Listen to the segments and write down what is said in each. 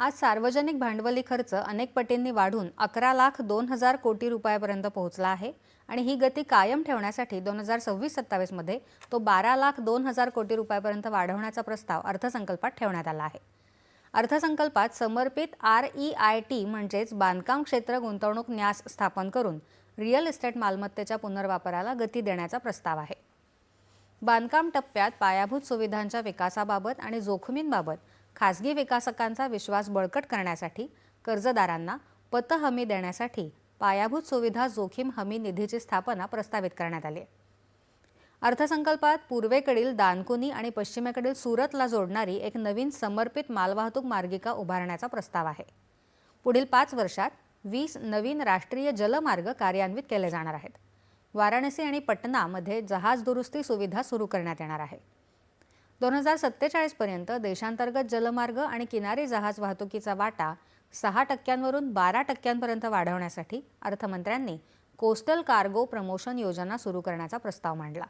आज सार्वजनिक भांडवली खर्च अनेक पटींनी वाढून अकरा लाख दोन हजार कोटी रुपयापर्यंत पोहोचला आहे आणि ही गती कायम ठेवण्यासाठी दोन हजार सव्वीस सत्तावीसमध्ये तो बारा लाख दोन हजार कोटी रुपयापर्यंत वाढवण्याचा प्रस्ताव अर्थसंकल्पात ठेवण्यात आला आहे. अर्थसंकल्पात समर्पित आर ई आय टी म्हणजेच बांधकाम क्षेत्र गुंतवणूक न्यास स्थापन करून रिअल इस्टेट मालमत्तेच्या पुनर्वापराला गती देण्याचा प्रस्ताव आहे. बांधकाम टप्प्यात पायाभूत सुविधांच्या विकासाबाबत आणि जोखमींबाबत खासगी विकासकांचा विश्वास बळकट करण्यासाठी कर्जदारांना पत हमी देण्यासाठी पायाभूत सुविधा जोखीम हमी निधीची स्थापना प्रस्तावित करण्यात आली आहे. अर्थसंकल्पात पूर्वेकडील दानकुनी आणि पश्चिमेकडील सुरतला जोडणारी एक नवीन समर्पित मालवाहतूक मार्गिका उभारण्याचा प्रस्ताव आहे. पुढील पाच वर्षात वीस नवीन राष्ट्रीय जलमार्ग कार्यान्वित केले जाणार आहेत. वाराणसी आणि पटनामध्ये जहाज दुरुस्ती सुविधा सुरू करण्यात येणार आहे. दोन हजार सत्तेचाळीसपर्यंत देशांतर्गत जलमार्ग आणि किनारी जहाज वाहतुकीचा वाटा सहा टक्क्यांवरून बारा टक्क्यांपर्यंत वाढवण्यासाठी अर्थमंत्र्यांनी कोस्टल कार्गो प्रमोशन योजना सुरू करण्याचा प्रस्ताव मांडला.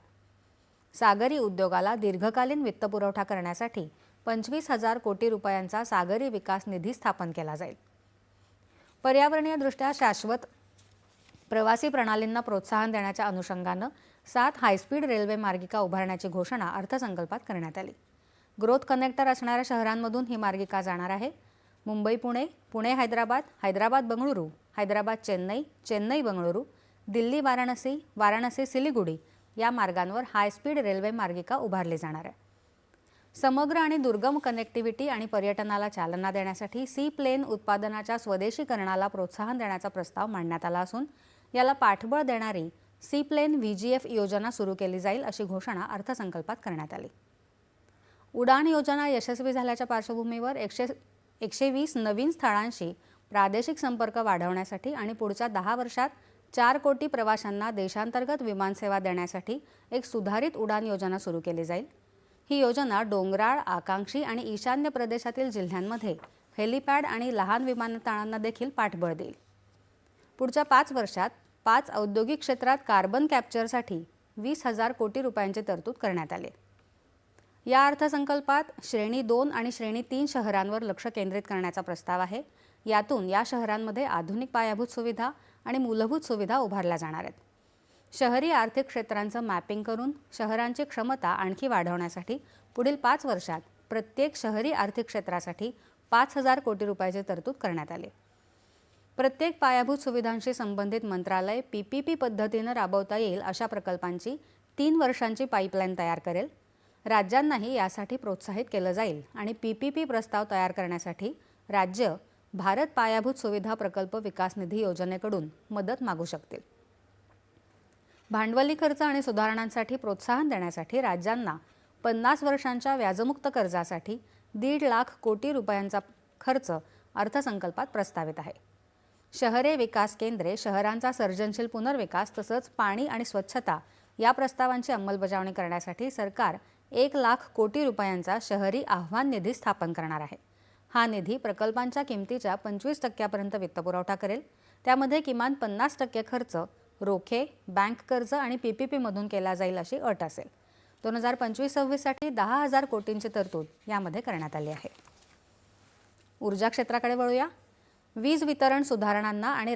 सागरी उद्योगाला दीर्घकालीन वित्तपुरवठा करण्यासाठी पंचवीस हजार कोटी रुपयांचा सागरी विकास निधी स्थापन केला जाईल. पर्यावरणीयदृष्ट्या शाश्वत प्रवासी प्रणालींना प्रोत्साहन देण्याच्या अनुषंगानं सात हायस्पीड रेल्वे मार्गिका उभारण्याची घोषणा अर्थसंकल्पात करण्यात आली. ग्रोथ कनेक्टर असणाऱ्या शहरांमधून ही मार्गिका जाणार आहे. मुंबई पुणे पुणे हैदराबाद हैदराबाद बंगळुरू हैदराबाद चेन्नई चेन्नई बंगळुरू दिल्ली वाराणसी वाराणसी सिलिगुडी या मार्गांवर हायस्पीड रेल्वे मार्गिका उभारली जाणार आहे. समग्र आणि दुर्गम कनेक्टिव्हिटी आणि पर्यटनाला चालना देण्यासाठी सी प्लेन उत्पादनाच्या स्वदेशीकरणाला प्रोत्साहन देण्याचा प्रस्ताव मांडण्यात आला असून याला पाठबळ देणारी seaplane V G F योजना सुरू केली जाईल अशी घोषणा अर्थसंकल्पात करण्यात आली. उडाण योजना यशस्वी झाल्याच्या पार्श्वभूमीवर एकशे एकशे वीस नवीन स्थळांशी प्रादेशिक संपर्क वाढवण्यासाठी आणि पुढच्या दहा वर्षात चार कोटी प्रवाशांना देशांतर्गत विमानसेवा देण्यासाठी एक सुधारित उडान योजना सुरू केली जाईल. ही योजना डोंगराळ आकांक्षी आणि ईशान्य प्रदेशातील जिल्ह्यांमध्ये हेलिपॅड आणि लहान विमानतळांना देखील पाठबळ देईल. पुढच्या पाच वर्षात पाच औद्योगिक क्षेत्रात कार्बन कॅप्चरसाठी वीस हजार कोटी रुपयांची तरतूद करण्यात आली. या अर्थसंकल्पात श्रेणी दोन आणि श्रेणी तीन शहरांवर लक्ष केंद्रित करण्याचा प्रस्ताव आहे. यातून या शहरांमध्ये आधुनिक पायाभूत सुविधा आणि मूलभूत सुविधा उभारल्या जाणार आहेत. शहरी आर्थिक क्षेत्रांचं मॅपिंग करून शहरांची क्षमता आणखी वाढवण्यासाठी पुढील पाच वर्षात प्रत्येक शहरी आर्थिक क्षेत्रासाठी पाच हजार कोटी रुपयाची तरतूद करण्यात आली. प्रत्येक पायाभूत सुविधांशी संबंधित मंत्रालय पी पी पी पद्धतीनं राबवता येईल अशा प्रकल्पांची तीन वर्षांची पाईपलाईन तयार करेल. राज्यांनाही यासाठी प्रोत्साहित केलं जाईल आणि पी पी पी प्रस्ताव तयार करण्यासाठी राज्य भारत पायाभूत सुविधा प्रकल्प विकास निधी योजनेकडून मदत मागू शकतील. भांडवली खर्च आणि सुधारणांसाठी प्रोत्साहन देण्यासाठी राज्यांना पन्नास वर्षांच्या व्याजमुक्त कर्जासाठी दीड लाख कोटी रुपयांचा खर्च अर्थसंकल्पात प्रस्तावित आहे. शहरे विकास केंद्रे शहरांचा सर्जनशील पुनर्विकास तसंच पाणी आणि स्वच्छता या प्रस्तावांची अंमलबजावणी करण्यासाठी सरकार एक लाख कोटी रुपयांचा शहरी आव्हान निधी स्थापन करणार आहे. हा निधी प्रकल्पांच्या किमतीच्या पंचवीस टक्क्यापर्यंत वित्तपुरवठा करेल. त्यामध्ये किमान पन्नास टक्के खर्च रोखे बँक कर्ज आणि पी पी पीमधून केला जाईल अशी अट असेल. दोन हजार पंचवीस सव्वीससाठी दहा हजार कोटींची तरतूद यामध्ये करण्यात आली आहे. ऊर्जा क्षेत्राकडे वळूया. वीज वितरण सुधारणांना आणि